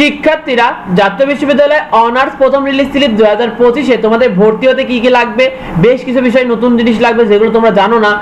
শিক্ষার্থীরা জাতীয় বিশ্ববিদ্যালয়ে অনার্স প্রথম রিলিজ স্লিপ দু হাজার পঁচিশে তোমাদের ভর্তি হতে কি কি লাগবে? বেশ কিছু বিষয় নতুন জিনিস লাগবে যেগুলো তোমরা জানো না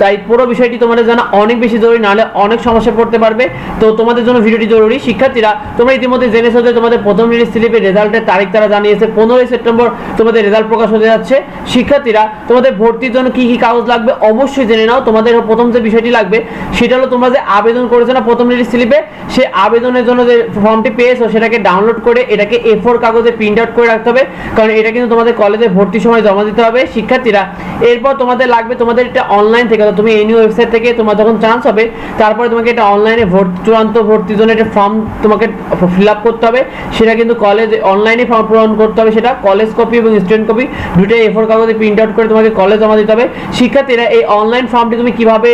তাই পুরো বিষয়টি তোমাদের জানা অনেক বেশি জরুরি, নাহলে অনেক সমস্যা পড়তে পারবে। তো তোমাদের জন্য ভিডিওটি জরুরি। শিক্ষার্থীরা, তোমরা ইতিমধ্যে জেনেছো যে তোমাদের প্রথম রিলিজ স্লিপের রেজাল্টের তারিখ তারা জানিয়েছে, পনেরোই সেপ্টেম্বর তোমাদের রেজাল্ট প্রকাশ হতে যাচ্ছে। শিক্ষার্থীরা, তোমাদের ভর্তির জন্য কি কি কাগজ লাগবে অবশ্যই জেনে নাও। তোমাদের প্রথম যে বিষয়টি লাগবে, সেটা হলো তোমরা যে আবেদন করেছ না প্রথম রিলিজ স্লিপে সে আবেদনের জন্য যে ফর্মটি পেয়েছ সেটাকে ডাউনলোড করে এটাকে এ ফোর কাগজে প্রিন্ট আউট করে রাখতে হবে। কারণ এটা কিন্তু তোমাদের কলেজে ভর্তির সময় জমা দিতে হবে, শিক্ষার্থীরা। এরপর তোমাদের লাগবে তোমাদের এটা অনলাইন থেকে তুমি এনইউ ওয়েবসাইট থেকে তোমার যখন চান্স হবে, তারপরে তোমাকে এটা অনলাইনে ভর্তি, চূড়ান্ত ভর্তির জন্য একটা ফর্ম তোমাকে ফিল আপ করতে হবে। সেটা কিন্তু কলেজ অনলাইনে ফর্ম পূরণ করতে হবে সেটা কলেজ কপি এবং স্টুডেন্ট কপি দুটোই এ ফোর কাগজে প্রিন্ট আউট করে তোমাকে কলেজ জমা দিতে হবে। শিক্ষার্থীরা এই অনলাইন ফর্মটি তুমি কীভাবে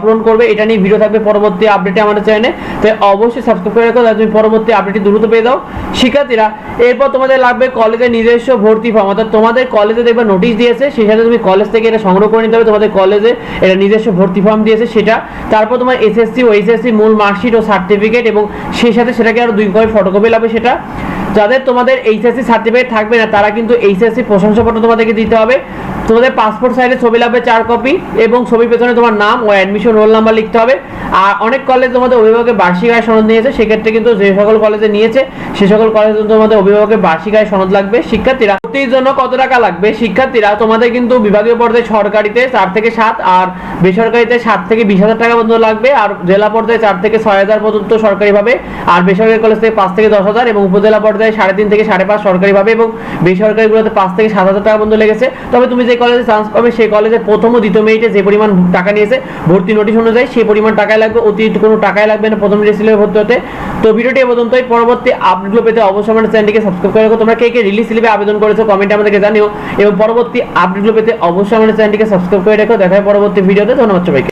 পূরণ করবে, এটা নিয়ে ভিডিও থাকবে পরবর্তী আপডেটে আমাদের চ্যানেলে তো অবশ্যই সাবস্ক্রাইব করে রাখো তুমি পরবর্তী আপডেটটি দ্রুত পেয়ে দাও। শিক্ষার্থীরা, এরপর তোমাদের লাগবে কলেজের নিজস্ব ভর্তি ফর্ম অর্থাৎ তোমাদের কলেজে দেখবে নোটিশ দিয়েছে, সেই সাথে তুমি কলেজ থেকে এটা সংগ্রহ করে নিতে হবে, তোমাদের কলেজে এটা নিজস্ব ভর্তি ফর্ম দিয়েছে সেটা। তারপর তোমার এসএসসি ও এইচএসসি মূল মার্কশিট ও সার্টিফিকেট এবং সেই সাথে সেটাকে আরও দুই কপি ফটোকপি লাগবে সেটা। যাদের তোমাদের এইচএসসি সার্টিফিকেট থাকবে না, তারা কিন্তু এইচএসসি প্রশংসাপত্র তোমাদেরকে দিতে হবে। তোমাদের পাসপোর্ট সাইজে ছবি লাগবে চার কপি এবং ছবির পেছনে তোমার নাম ও অ্যাডমিশন রোল নাম্বার লিখতে হবে। আর অনেক কলেজ তোমাদের অভিভাবকের বার্ষিক আয় সনদ নিয়েছে, সেক্ষেত্রে কিন্তু যে সকল কলেজে নিয়েছে, সে সকল কলেজে তোমাদের অভিভাবকের বার্ষিক আয় সনদ লাগবে। শিক্ষার্থীরা, ভর্তির জন্য কত টাকা লাগবে? শিক্ষার্থীরা, তোমাদের কিন্তু বিভাগীয় পর্যায়ে সরকারিতে চার থেকে সাত আর বেসরকারিতে সাত থেকে বিশ হাজার টাকা পর্যন্ত লাগবে আর জেলা পর্যায়ে চার থেকে ছয় হাজার পর্যন্ত সরকারিভাবে আর বেসরকারি কলেজ থেকে পাঁচ থেকে দশ হাজার এবং উপজেলা পর্যায়ে সাড়ে তিন থেকে সাড়ে পাঁচ সরকারিভাবে এবং বেসরকারিগুলোতে পাঁচ থেকে সাত হাজার টাকা পর্যন্ত লেগেছে। তবে তুমি যে কলেজে চান্স পাবে, সেই কলেজে প্রথম ও দ্বিতীয় মেরিটে যে পরিমাণ টাকা নিয়েছে, ভর্তি নোটিশ অনুযায়ী সেই পরিমাণ টাকায় লাগবে, অতিরিক্ত কোনো টাকায় লাগবে না প্রথম রিলিজ ভর্তি হতে। তো ভিডিওটি এ পর্যন্তই। পরবর্তী আপডেটগুলো পেতে অবশ্যই আমাদের চ্যানেলটিকে সাবস্ক্রাইব করে রাখো। তোমরা কে কে রিলিজ সিলেবে আবেদন করেছ কমেন্টে আমাদেরকে জানিও। এবং পরবর্তী আপডেটগুলো পেতে অবশ্যই আমাদের চ্যানেলটিকে সাবস্ক্রাইব করে রাখো। দেখা পরবর্তী ভিডিওতে ধন্যবাদ সবাইকে।